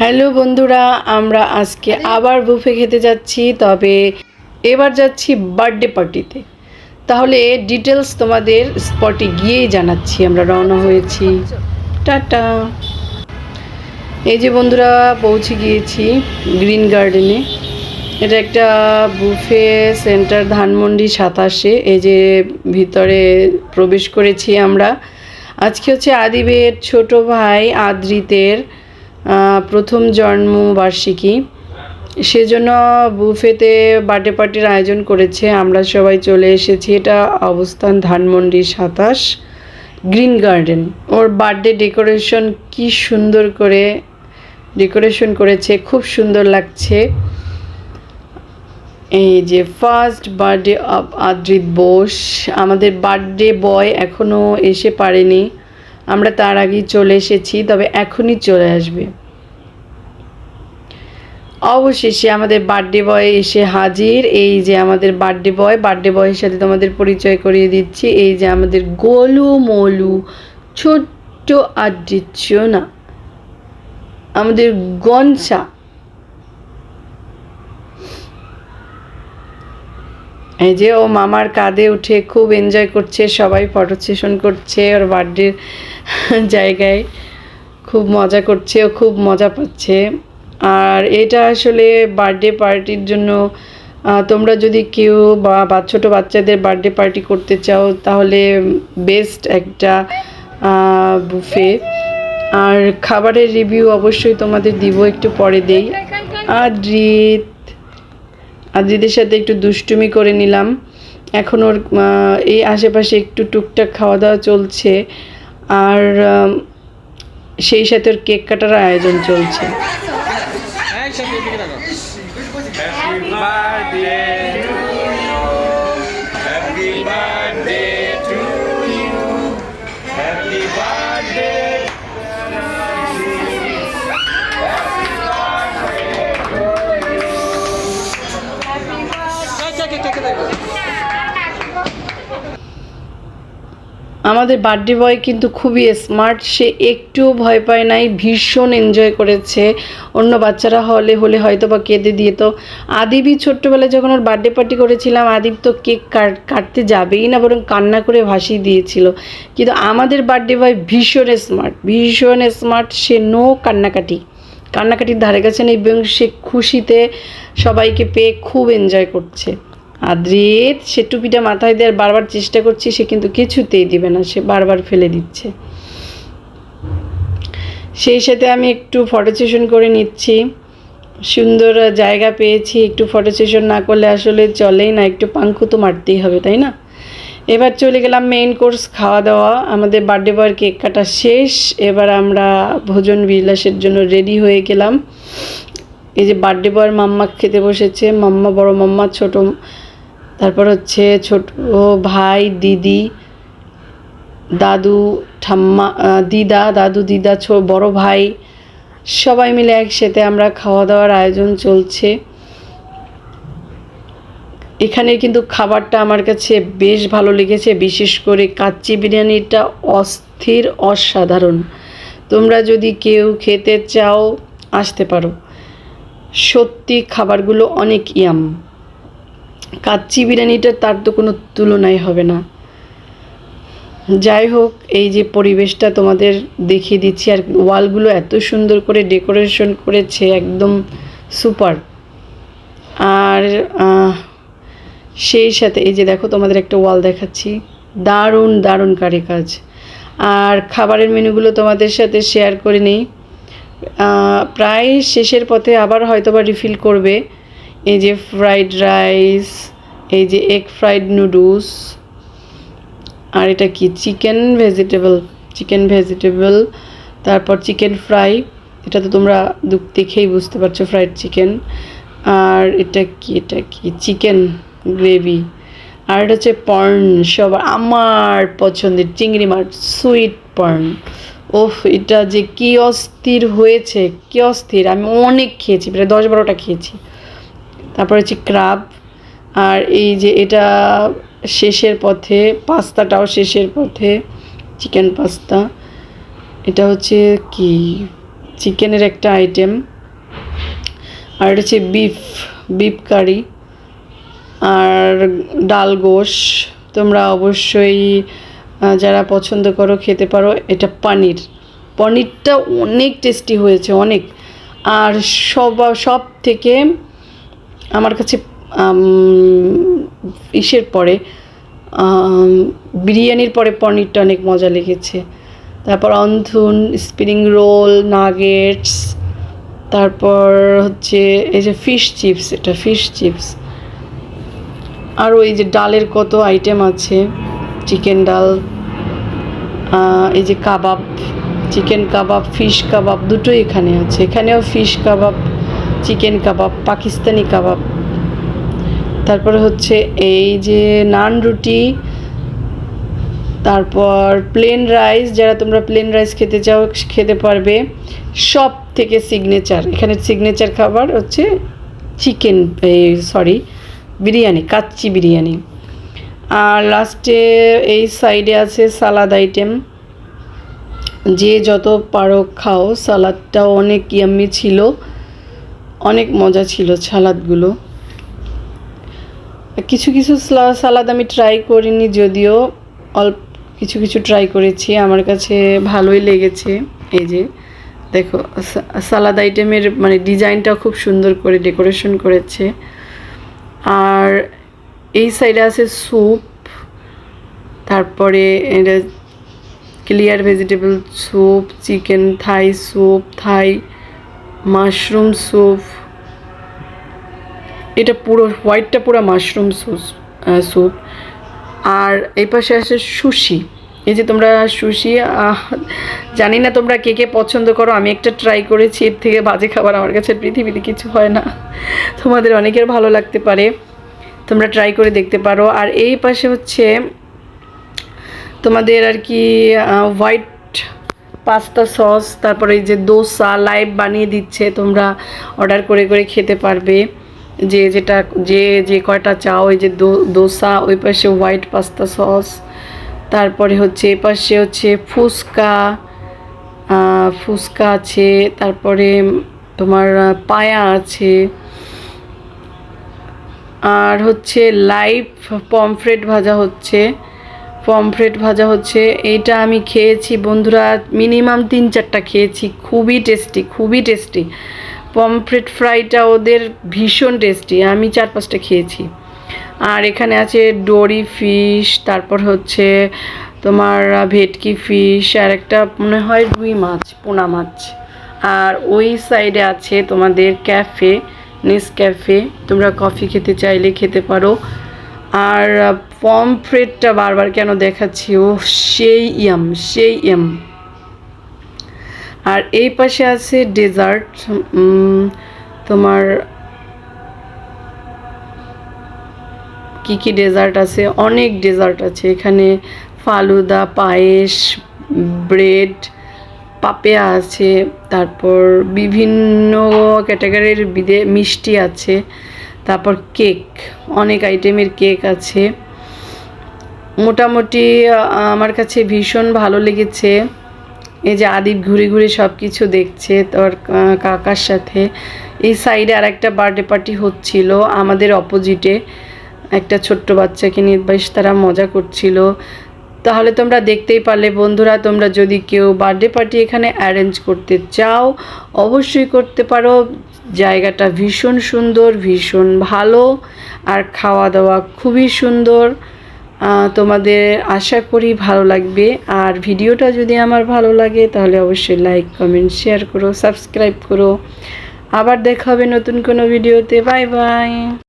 Hello বন্ধুরা আমরা আজকে আবার বুফে খেতে যাচ্ছি তবে এবার যাচ্ছি বার্থডে পার্টিতে। তাহলে ডিটেলস তোমাদের স্পটে গিয়েই জানাচ্ছি আমরা রওনা হয়েছি। টাটা। এই যে বন্ধুরা পৌঁছে গিয়েছি গ্রিন গার্ডেনে। এটা একটা বুফে সেন্টার ধানমন্ডি সাতাশে এই যে ভিতরে প্রবেশ করেছি আমরা। আজকে হচ্ছে আদিবের ছোট ভাই আদ্রিতের প্রথম জন্মবার্ষিকী। সেজন্য বুফেতে বার্থডে পার্টির আয়োজন করেছে। আমরা সবাই চলে এসেছি। এটা অবস্থান ধানমন্ডি সাতাশ, গ্রিন গার্ডেন। ওর বার্থডে ডেকোরেশন কি সুন্দর করে ডেকোরেশন করেছে, খুব সুন্দর লাগছে। এই যে first birthday of Adrit Bose. আমাদের বার্থডে বয় এখনও এসে পারেনি। আমরা তার আগেই চলে এসেছি, তবে এখনই চলে আসবে। অবশেষে আমাদের বার্থডে বয় এসে হাজির। এই যে আমাদের বার্থডে বয় বার্থডে বয়ের সাথে তোমাদের পরিচয় করিয়ে দিচ্ছি। এই যে আমাদের গোলু মলু, ছোট্ট আদ্রিচ্যনা আমাদের গনসা। এই যে ও মামার কাঁধে উঠে খুব এনজয় করছে, সবাই ফটো সেশন করছে, ওর বার্থডে জায়গায় খুব মজা করছে, ও খুব মজা পাচ্ছে। আর এটা আসলে বার্থডে পার্টির জন্য তোমরা যদি কেউ বা ছোটো বাচ্চাদের বার্থডে পার্টি করতে চাও, তাহলে বেস্ট একটা বুফে আর খাবারের রিভিউ অবশ্যই তোমাদের দিব, একটু পরে দেই। আদ্রিত আদ্রিদের সাথে একটু দুষ্টুমি করে নিলাম। এখন ওর এই আশেপাশে একটু টুকটাক খাওয়া দাওয়া চলছে। আর সেই সাথে ওর কেক কাটার আয়োজন চলছে। wish, wish, wish. Happy birthday to you. Happy birthday to you. Happy birthday. Take it, take it, take it. আমাদের বার্থডে বয় কিন্তু খুবই স্মার্ট সে একটুও ভয় পায় নাই, ভীষণ এনজয় করেছে। অন্য বাচ্চারা হলে হলে হয়তো বা কেঁদে দিয়ে তো। আদিবই ছোট্টবেলায় যখন ওর বার্থডে পার্টি করেছিলাম, আদিব তো কেক কাটতে যাবেই না, বরং কান্না করে ভাসিয়ে দিয়েছিল। কিন্তু আমাদের বার্থডে বয় ভীষণ স্মার্ট ভীষণ স্মার্ট সে নো কান্নাকাটি। কান্নাকাটির ধারে কাছে নেই এবং সে খুশিতে সবাইকে পেয়ে খুব এনজয় করছে। আদ্রিত, সে টুপিটা মাথায় দেওয়ার বারবার চেষ্টা করছি, সে কিন্তু কিছুতেই দিবে না, সে বারবার ফেলে দিচ্ছে। সেই সাথে আমি একটু ফটো সেশন করে নিচ্ছি। সুন্দর জায়গা পেয়েছি, একটু ফটো সেশন না করলে আসলে চলেই না, একটু পাঙ্কু তো মারতেই হবে, তাই না? এবার চলে গেলাম মেইন কোর্স খাওয়া দাওয়া। আমাদের বার্থডে বয়ের কেক কাটা শেষ। এবার আমরা ভোজন বিলাসের জন্য রেডি হয়ে গেলাম। এই যে বার্থডে বয়ের মাম্মা খেতে বসেছে, মাম্মা বড় মাম্মা, ছোট তারপর হচ্ছে ছোট ভাই, দিদি, দাদু, ঠাম্মা দিদা, দাদু, দিদা, ছো, বড় ভাই, সবাই মিলে একসাথে আমরা খাওয়া দাওয়ার আয়োজন চলছে। এখানে কিন্তু খাবারটা আমার কাছে বেশ ভালো লেগেছে, বিশেষ করে কাচ্চি বিরিয়ানিটা অস্থির, অসাধারণ। তোমরা যদি কেউ খেতে চাও, আসতে পারো। সত্যি খাবারগুলো অনেক ইয়াম কাচ্চি বিরিয়ানিটা তার তো কোনো তুলনাই হবে না। যাই হোক এই যে পরিবেশটা তোমাদের দেখিয়ে দিচ্ছি, আর ওয়ালগুলো এত সুন্দর করে ডেকোরেশন করেছে, একদম সুপার। আর সেই সাথে, এই যে দেখো তোমাদের একটা ওয়াল দেখাচ্ছি। দারুণ দারুণ কারি কাজ। আর খাবারের মেনুগুলো তোমাদের সাথে শেয়ার করে নিই। প্রায় শেষের পথে আবার হয়তো বা রিফিল করবে। এই যে ফ্রাইড রাইস এই যে এগ ফ্রাইড নুডলস আর এটা কি? চিকেন ভেজিটেবল চিকেন ভেজিটেবল তারপর চিকেন ফ্রাই এটা তো তোমরা দেখেই বুঝতে পারছ ফ্রাইড চিকেন আর এটা কি? এটা কি? চিকেন গ্রেভি আর এটা হচ্ছে পর্ন, সবার, আমার পছন্দের চিংড়ি মাছ সুইট পর্ন। ওফ এটা যে কি অস্থির হয়েছে, কি অস্থির, আমি অনেক খেয়েছি, প্রায় দশ বারোটা খেয়েছি। তারপর হচ্ছে ক্রাব আর এই যে এটা শেষের পথে, পাস্তাটাও শেষের পথে চিকেন পাস্তা এটা হচ্ছে কি? চিকেনের একটা আইটেম আর এটা হচ্ছে বিফ বিফ কারি আর ডাল গোশ, তোমরা অবশ্যই যারা পছন্দ করো খেতে পারো, এটা পনির। পনিরটা অনেক টেস্টি হয়েছে, অনেক। আর সব সব থেকে আমার কাছে ইসের পরে বিরিয়ানির পরে পনিরটা অনেক মজা লেগেছে। তারপর অন্ধুন স্প্রিং রোল নাগেটস তারপর হচ্ছে এই যে ফিশ চিপস এটা ফিশ চিপস আর ওই যে ডালের কত আইটেম আছে চিকেন ডাল এই যে কাবাব চিকেন কাবাব ফিশ কাবাব, দুটোই এখানে আছে। এখানেও fish kebab chicken kebab, Pakistani কাবাব। তারপরে হচ্ছে এই যে নান রুটি, তারপর প্লেন রাইস যারা তোমরা প্লেন রাইস খেতে চাও, খেতে পারবে। সব থেকে সিগনেচার এখানে সিগনেচার খাবার হচ্ছে চিকেন সরি বিরিয়ানি, কাচ্চি বিরিয়ানি। আর লাস্টে এই সাইডে আছে সালাদ আইটেম যে যত পারো খাও সালাদটাও অনেক ইয়াম্মি ছিল। অনেক মজা ছিল সালাদগুলো। কিছু কিছু সালাদ আমি ট্রাই করিনি যদিও, অল্প কিছু কিছু ট্রাই করেছি, আমার কাছে ভালোই লেগেছে। এই যে, দেখো সালাদ আইটেমের মানে ডিজাইনটাও খুব সুন্দর করে ডেকোরেশন করেছে। আর এই সাইডে আছে স্যুপ তারপরে এটা clear vegetable soup chicken Thai soup Thai mushroom soup. এটা পুরো, হোয়াইটটা পুরো মাশরুম স্যুপ। আর এই পাশে আছে সুশি। এই যে তোমরা সুশি জানি না তোমরা কে কে পছন্দ করো, আমি একটা ট্রাই করেছি, এর থেকে বাজে খাবার আমার কাছে পৃথিবীতে কিছু হয় না। তোমাদের অনেকের ভালো লাগতে পারে, তোমরা ট্রাই করে দেখতে পারো। আর এই পাশে হচ্ছে তোমাদের আর কি হোয়াইট পাস্তা সস, তারপরে যে দোসা লাইভ বানিয়ে দিচ্ছে, তোমরা অর্ডার করে করে খেতে পারবে। যে যেটা, যে যে কয়টা চাও ওই যে দোসা, ওই পাশে হোয়াইট পাস্তা সস, তারপরে হচ্ছে এ পাশে হচ্ছে ফুচকা ফুচকা আছে, তারপরে তোমার পায়া আছে। আর হচ্ছে লাইভ পমফ্রেট ভাজা হচ্ছে। পমফ্রেট ভাজা হচ্ছে। এইটা আমি খেয়েছি, বন্ধুরা, মিনিমাম তিন চারটা খেয়েছি। খুবই টেস্টি খুবই টেস্টি। পমফ্রেট ফ্রাইটা ওদের ভীষণ টেস্টি, আমি চার পাঁচটা খেয়েছি। আর এখানে আছে ডোরি ফিশ, তারপর হচ্ছে তোমার ভেটকি ফিশ, আর একটা মনে হয় রুই মাছ, পোনা মাছ। আর ওই সাইডে আছে তোমাদের ক্যাফে নিস ক্যাফে তোমরা কফি খেতে চাইলে খেতে পারো। আর পমফ্রেটটা বারবার কেন দেখাচ্ছি? ও সেই ইয়াম সেই ইয়াম। আর এই পাশে আছে ডেজার্ট। তোমার কি কি ডেজার্ট আছে? অনেক ডেজার্ট আছে। এখানে ফালুদা, পায়েস, ব্রেড, পাপেয়া আছে। তারপর বিভিন্ন ক্যাটাগরির বিদে মিষ্টি আছে। তারপর কেক, অনেক আইটেমের কেক আছে। মোটামুটি আমার কাছে ভীষণ ভালো লেগেছে। এই যে আদিপ ঘুরে ঘুরে সব কিছু দেখছে, তোর কাকার সাথে। এই সাইডে আর একটা বার্থডে পার্টি হচ্ছিল, আমাদের অপোজিটে একটা ছোট্ট বাচ্চাকে নিয়ে বেশ তারা মজা করছিল। তাহলে তোমরা দেখতেই পারলে বন্ধুরা, তোমরা যদি কেউ বার্থডে পার্টি এখানে অ্যারেঞ্জ করতে চাও, অবশ্যই করতে পারো। জায়গাটা ভীষণ সুন্দর, ভীষণ ভালো। আর খাওয়া দাওয়া খুবই সুন্দর। তোমাদের আশা করি ভালো লাগবে। আর ভিডিওটা যদি আমার ভালো লাগে, তাহলে অবশ্যই লাইক কমেন্ট শেয়ার করো সাবস্ক্রাইব করো। আবার দেখা হবে নতুন কোনো ভিডিওতে। Bye bye